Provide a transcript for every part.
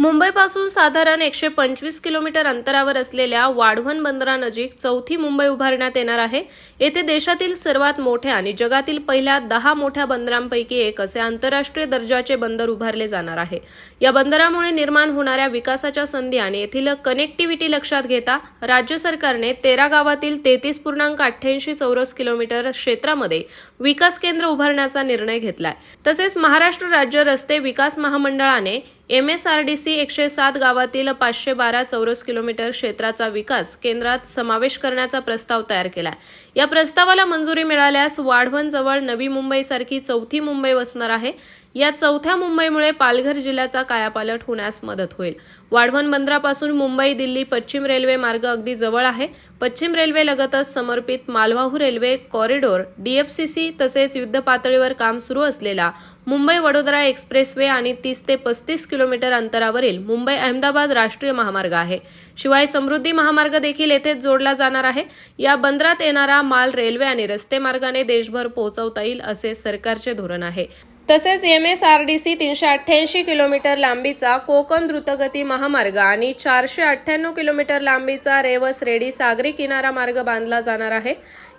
मुंबईपासून साधारण एकशे पंचवीस किलोमीटर अंतरावर असलेल्या वाढवण बंदरानजीक चौथी मुंबई उभारण्यात येणार आहे. येथे देशातील सर्वात मोठ्या आणि जगातील पहिल्या दहा मोठ्या बंदरांपैकी एक असे आंतरराष्ट्रीय दर्जाचे बंदर उभारले जाणार आहे. या बंदरामुळे निर्माण होणाऱ्या विकासाच्या संधी आणि येथील कनेक्टिव्हिटी लक्षात घेता राज्य सरकारने तेरा गावातील तेहतीस पूर्णांक अठ्ठ्याऐंशी चौरस किलोमीटर क्षेत्रामध्ये विकास केंद्र उभारण्याचा निर्णय घेतलाय. तसेच महाराष्ट्र राज्य रस्ते विकास महामंडळाने M S R D C एकशे सात गावातील पाचशे बारा चौरस किलोमीटर क्षेत्राचा विकास केंद्रात समावेश करण्याचा प्रस्ताव तयार केला या प्रस्तावाला मंजुरी मिळाल्यास वाढवणजवळ नवी मुंबईसारखी चौथी मुंबई वसणार आहे. या चौथ्या मुंबईमुळे पालघर जिल्ह्याचा कायापालट होण्यास मदत होईल. वाढवण बंदरापासून मुंबई दिल्ली पश्चिम रेल्वे मार्ग अगदी जवळ आहे. पश्चिम रेल्वे लगतच समर्पित मालवाहू रेल्वे कॉरिडॉर डीएफसीसी तसेच युद्ध पातळीवर काम सुरू असलेला मुंबई वडोदरा एक्सप्रेसवे आणि तीस ते पस्तीस किलोमीटर अंतरावरील मुंबई अहमदाबाद राष्ट्रीय महामार्ग आहे. शिवाय समृद्धी महामार्ग देखील येथेच जोडला जाणार आहे. या बंदरात येणारा माल रेल्वे आणि रस्ते मार्गाने देशभर पोहोचवता येईल असे सरकारचे धोरण आहे. तसेच M S R D C तीनशे अठ्ठ्याऐंशी किलोमीटर लांबीचा कोकण द्रुतगती महामार्ग आणि चारशे अठ्ठ्याण्णव किलोमीटर लांबीचा रेवस रेडी सागरी किनारा मार्ग बांधला जाणार आहे.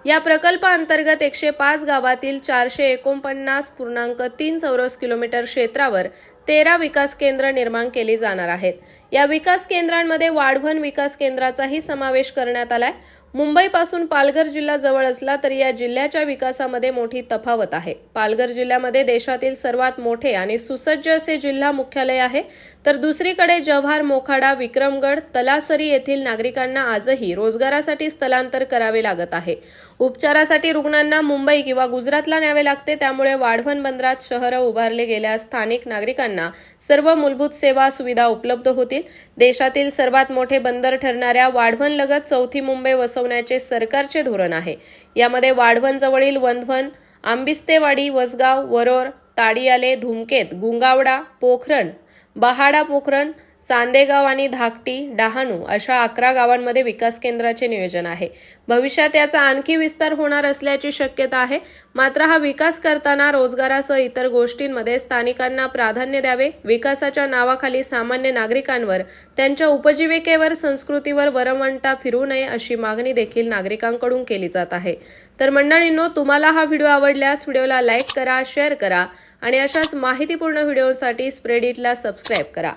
या प्रकल्पाअंतर्गत एकशे पाच गावातील चारशे एकोणपन्नास पूर्णांक तीन चौरस किलोमीटर क्षेत्रावर तेरा विकास केंद्र निर्माण केली जाणार आहेत. या विकास केंद्रांमध्ये वाढवण विकास केंद्राचाही समावेश करण्यात आलाय. मुंबईपासून पालघर जिल्हा जवळ असला तरी या जिल्ह्याच्या विकासामध्ये मोठी तफावत आहे. पालघर जिल्ह्यामध्ये देशातील सर्वात मोठे आणि सुसज्ज असे जिल्हा मुख्यालय आहे. तर दुसरीकडे जव्हार मोखाडा विक्रमगड तलासरी येथील नागरिकांना आजही रोजगारासाठी स्थलांतर करावे लागत आहे. उपचारासाठी रुग्णांना मुंबई किंवा गुजरातला न्यावे लागते त्यामुळे वाढवण बंदरात शहरं उभारले गेल्यास स्थानिक नागरिकांना सर्व मूलभूत सेवा सुविधा उपलब्ध होतील. देशातील सर्वात मोठे बंदर ठरणाऱ्या वाढवण लगत चौथी मुंबई वसवण्याचे सरकारचे धोरण आहे. यामध्ये वाढवण जवळील वंधवन आंबिस्तेवाडी वसगाव वरोर ताडियाले धुमकेत गुंगावडा पोखरण बहाडा पोखरण चांदेगाव आणि धाकटी डहाणू अशा अकरा गावांमध्ये विकास केंद्राचे नियोजन आहे. भविष्यात याचा आणखी विस्तार होणार असल्याची शक्यता आहे. मात्र हा विकास करताना रोजगारासह इतर गोष्टींमध्ये स्थानिकांना प्राधान्य द्यावे विकासाच्या नावाखाली सामान्य नागरिकांवर त्यांच्या उपजीविकेवर संस्कृतीवर वरवंटा फिरू नये अशी मागणी देखील नागरिकांकडून केली जात आहे. तर मंडळींनो तुम्हाला हा व्हिडिओ आवडल्यास व्हिडिओला लाईक करा शेअर करा आणि अशाच माहितीपूर्ण व्हिडिओसाठी स्प्रेडिटला सबस्क्राईब करा.